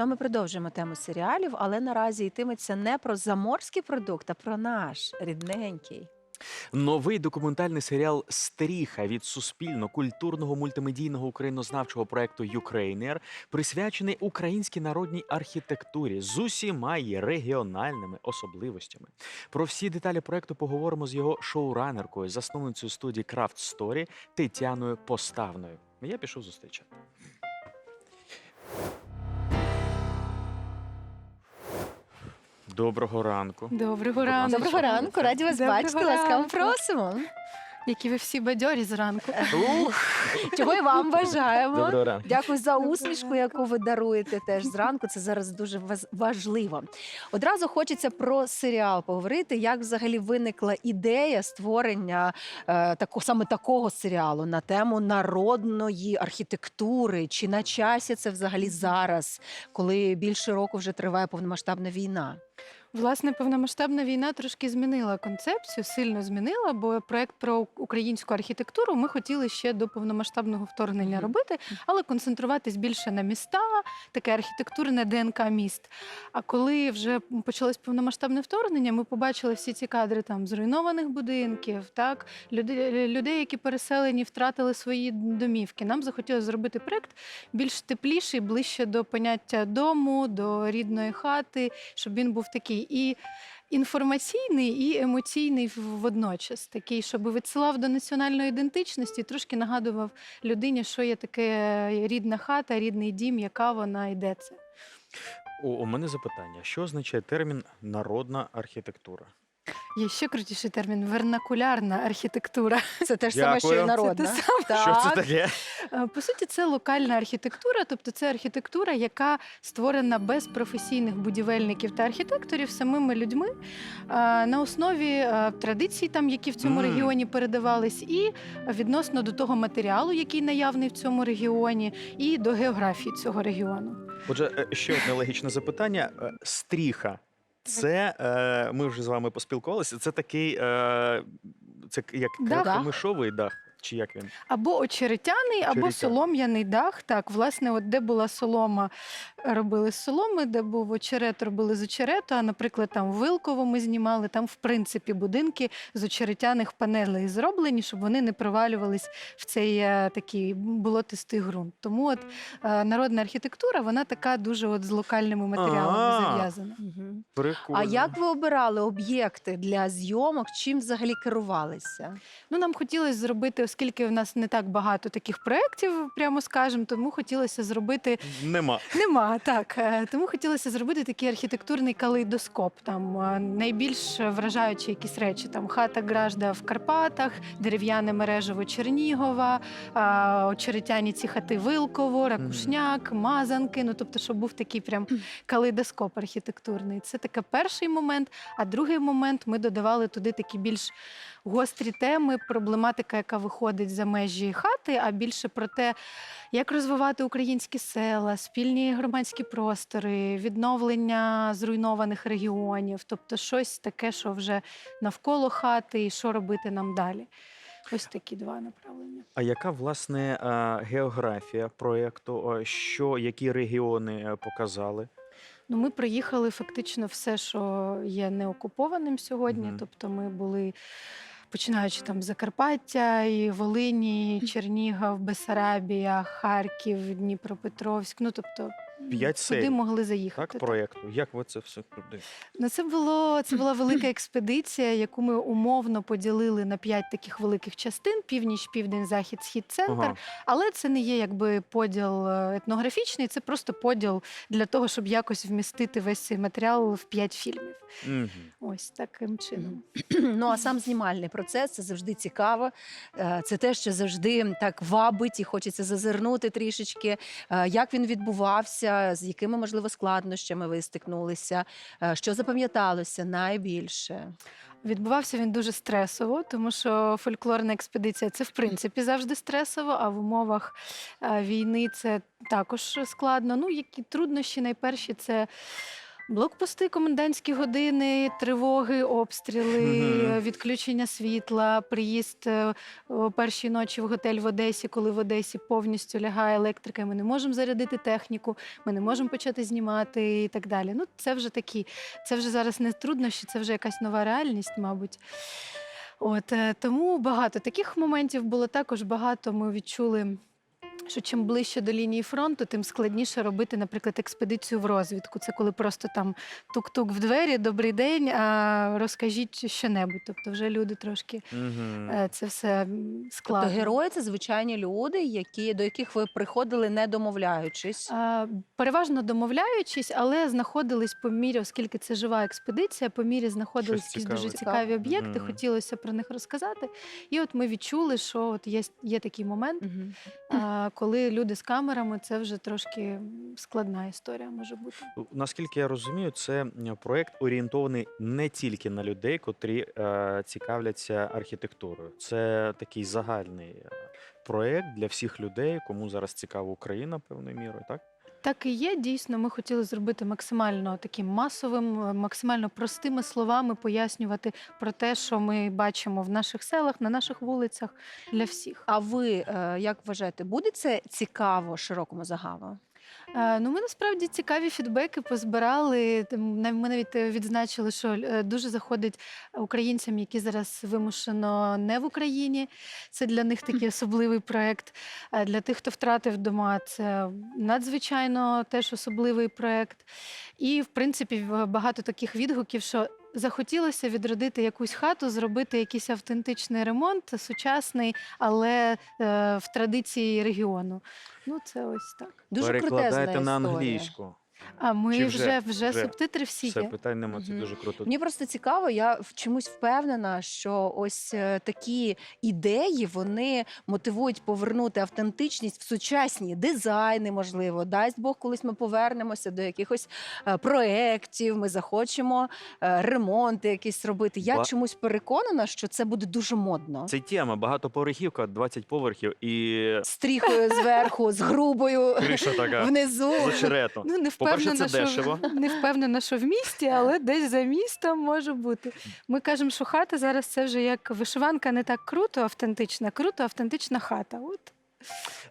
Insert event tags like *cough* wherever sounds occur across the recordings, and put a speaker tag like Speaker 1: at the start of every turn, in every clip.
Speaker 1: Ну а ми продовжуємо тему серіалів, але наразі йтиметься не про заморський продукт, а про наш рідненький.
Speaker 2: Новий документальний серіал Стріха від суспільно-культурного мультимедійного українознавчого проекту Юкрейнер присвячений українській народній архітектурі з усіма її регіональними особливостями. Про всі деталі проекту поговоримо з його шоуранеркою, засновницею студії Craft Story Тетяною Поставною. Я пішов зустрічати. Доброго ранку.
Speaker 3: Доброго ранку.
Speaker 1: Доброго ранку, раді вас
Speaker 3: Доброго
Speaker 1: бачити. Ласкаво
Speaker 3: ранку.
Speaker 1: просимо.
Speaker 3: Які ви всі бадьорі зранку. *laughs*
Speaker 1: Чого і вам бажаємо.
Speaker 2: Доброго ранку.
Speaker 1: Дякую за усмішку, яку ви даруєте теж зранку. Це зараз дуже важливо. Одразу хочеться про серіал поговорити. Як взагалі виникла ідея створення е, тако, саме такого серіалу на тему народної архітектури? Чи на часі це взагалі зараз, коли більше року вже триває повномасштабна війна?
Speaker 3: Власне, повномасштабна війна трошки змінила концепцію, сильно змінила, бо проект про українську архітектуру ми хотіли ще до повномасштабного вторгнення робити, але концентруватись більше на міста, таке архітектурне ДНК міст. А коли вже почалось повномасштабне вторгнення, ми побачили всі ці кадри там зруйнованих будинків, так людей, людей, які переселені, втратили свої домівки. Нам захотілося зробити проект більш тепліший, ближче до поняття дому, до рідної хати, щоб він був такий і інформаційний, і емоційний водночас, такий, щоб відсилав до національної ідентичності, трошки нагадував людині, що є таке рідна хата, рідний дім, яка вона і де це.
Speaker 2: У мене запитання: що означає термін народна архітектура?
Speaker 3: Є ще крутіший термін вернакулярна архітектура.
Speaker 1: Це те ж саме, що і
Speaker 2: Дякую.
Speaker 1: народна.
Speaker 3: Це те саме.
Speaker 2: Що це таке?
Speaker 3: Е, По суті, це локальна архітектура, тобто це архітектура, яка створена без професійних будівельників та архітекторів самими людьми е, на основі е, традицій, там, які в цьому
Speaker 2: Мгм.
Speaker 3: регіоні передавались, і відносно до того матеріалу, який наявний в цьому регіоні, і до географії цього регіону.
Speaker 2: Отже, е, ще одне логічне запитання: Е, стріха. Це е, ми вже з вами поспілкувалися. Це такий, е, це як
Speaker 3: Дах.
Speaker 2: кракомишовий дах, чи як він?
Speaker 3: Або очеретяний, або
Speaker 2: Очеретяний.
Speaker 3: солом'яний дах. Так, власне, от де була солома, робили з соломи, де був очерет, робили з очерету. А, наприклад, там в Вилково ми знімали, там, в принципі, будинки з очеретяних панелей зроблені, щоб вони не провалювались в цей е, такий болотистий ґрунт. Тому от е, народна архітектура, вона така дуже от з локальними матеріалами
Speaker 2: А.
Speaker 3: зав'язана.
Speaker 1: Мгм.
Speaker 2: Прикольно.
Speaker 1: А як ви обирали об'єкти для зйомок? Чим взагалі керувалися?
Speaker 3: Ну, нам хотілося зробити, оскільки в нас не так багато таких проєктів, прямо скажемо, тому хотілося зробити
Speaker 2: Нема.
Speaker 3: Нема так. Е, Тому хотілося зробити такий архітектурний калейдоскоп. Там е, найбільш вражаючі якісь речі. Там хата Гражда в Карпатах, дерев'яне мережево Чернігова, очеретяні ці хати Вилково, Ракушняк, Мазанки. Ну тобто, щоб був такий прям калейдоскоп архітектурний. Це таке перший момент. А другий момент ми додавали туди такі більш гострі теми, проблематика, яка виходить за межі хати, а більше про те, як розвивати українські села, спільні громадські простори, відновлення зруйнованих регіонів, тобто щось таке, що вже навколо хати, і що робити нам далі. Ось такі два направлення.
Speaker 2: А яка власне е, географія проєкту? Що які регіони е, показали?
Speaker 3: Ну, ми проїхали фактично все, що є неокупованим сьогодні.
Speaker 2: Мгм.
Speaker 3: Тобто, ми були. Починаючи там з Закарпаття, і Волині, і Чернігів, Бесарабія, Харків, Дніпропетровськ. Ну тобто
Speaker 2: П'ять
Speaker 3: куди
Speaker 2: серій,
Speaker 3: могли заїхати.
Speaker 2: Так, проєкту. Як ви це все туди?
Speaker 3: Ну, це було це була велика експедиція, яку ми умовно поділили на п'ять таких великих частин: північ, південь, захід, схід, центр.
Speaker 2: Ага.
Speaker 3: Але це не є якби поділ е, етнографічний, це просто поділ для того, щоб якось вмістити весь цей матеріал в п'ять фільмів.
Speaker 2: Мгм.
Speaker 3: Ось таким чином. *clears throat*
Speaker 1: Ну а сам знімальний процес це завжди цікаво. Е, Це те, що завжди так вабить і хочеться зазирнути трішечки. Е, Як він відбувався, з якими можливо складнощами ви стикнулися, Е, що запам'яталося найбільше?
Speaker 3: Відбувався він дуже стресово, тому що фольклорна експедиція це в принципі завжди стресово, а в умовах е, війни це також складно. Ну, які труднощі найперші це Блокпости, комендантські години, тривоги, обстріли, відключення світла, приїзд е, о першій ночі в готель в Одесі, коли в Одесі повністю лягає електрика, і ми не можемо зарядити техніку, ми не можемо почати знімати і так далі. Ну, це вже такі, це вже зараз не труднощі, це вже якась нова реальність, мабуть. От е, тому багато таких моментів було також багато. Ми відчули. Що чим ближче до лінії фронту, тим складніше робити, наприклад, експедицію в розвідку. Це коли просто там тук-тук в двері, добрий день, а розкажіть що-небудь. Тобто вже люди трошки е, це все м,
Speaker 1: Тобто
Speaker 3: складно.
Speaker 1: герої це звичайні люди, які, до яких ви приходили не домовляючись.
Speaker 3: А, Переважно домовляючись, але знаходились по мірі, оскільки це жива експедиція, по мірі знаходились якісь дуже цікаві об'єкти.
Speaker 2: Мгм.
Speaker 3: Хотілося про них розказати. І от ми відчули, що от є, є такий момент,
Speaker 1: Мгм.
Speaker 3: Коли люди з камерами, це вже трошки складна історія може бути.
Speaker 2: Наскільки я розумію, це проект орієнтований не тільки на людей, котрі е, цікавляться архітектурою. Це такий загальний е, проект для всіх людей, кому зараз цікава Україна певною мірою, так?
Speaker 3: Так і є. Дійсно, ми хотіли зробити максимально таким масовим, е, максимально простими словами пояснювати про те, що ми бачимо в наших селах, на наших вулицях для всіх.
Speaker 1: А ви е, як вважаєте, буде це цікаво широкому загалу?
Speaker 3: Е, Ну, ми насправді цікаві фідбеки позбирали. Ми навіть е, відзначили, що е, дуже заходить українцям, які зараз вимушено не в Україні. Це для них такий особливий проект. Для тих, хто втратив дома, це надзвичайно теж особливий проект. І, в принципі, багато таких відгуків, що захотілося відродити якусь хату, зробити якийсь автентичний ремонт, сучасний, але е, в традиції регіону. Ну, це ось так.
Speaker 1: Дуже крутезна
Speaker 2: Перекладайте на
Speaker 1: історія.
Speaker 2: англійську.
Speaker 3: А ми
Speaker 2: Чи
Speaker 3: вже,
Speaker 2: вже?
Speaker 3: вже,
Speaker 2: Вже.
Speaker 3: субтитри всі
Speaker 2: Все
Speaker 3: є.
Speaker 2: питань нема, це
Speaker 1: Мгм.
Speaker 2: дуже круто.
Speaker 1: Мені просто цікаво, я в чомусь впевнена, що ось е, такі ідеї вони мотивують повернути автентичність в сучасні дизайни, можливо. Дасть Бог, колись ми повернемося до якихось е, проєктів, ми захочемо е, ремонти якісь робити. Я
Speaker 2: Ба-
Speaker 1: чомусь переконана, що це буде дуже модно.
Speaker 2: Це тема, багатоповерхівка, 20 поверхів і
Speaker 1: Стріхою зверху, з грубою
Speaker 2: криша така
Speaker 1: внизу.
Speaker 2: з очерету.
Speaker 3: Ну, не
Speaker 2: По-перше, це
Speaker 3: що,
Speaker 2: дешево. *laughs*
Speaker 3: не впевнена, що в місті, але десь за містом може бути. Ми кажемо, що хата зараз це вже як вишиванка не так круто, автентична, круто, автентична хата. От.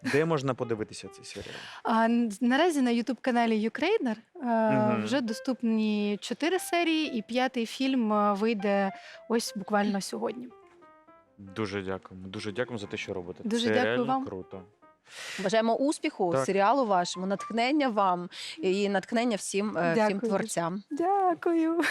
Speaker 2: Де можна подивитися цей серіал?
Speaker 3: А наразі на Ютуб-каналі е,
Speaker 2: Мгм.
Speaker 3: вже доступні чотири серії, і п'ятий фільм вийде ось буквально сьогодні.
Speaker 2: Дуже дякуємо. Дуже дякуємо за те, що робите.
Speaker 3: Дуже
Speaker 2: Це
Speaker 3: дякую
Speaker 2: реально
Speaker 3: вам.
Speaker 2: круто.
Speaker 1: Бажаємо успіху
Speaker 2: Так.
Speaker 1: серіалу вашому, натхнення вам і натхнення всім, е, всім творцям.
Speaker 3: Дякую.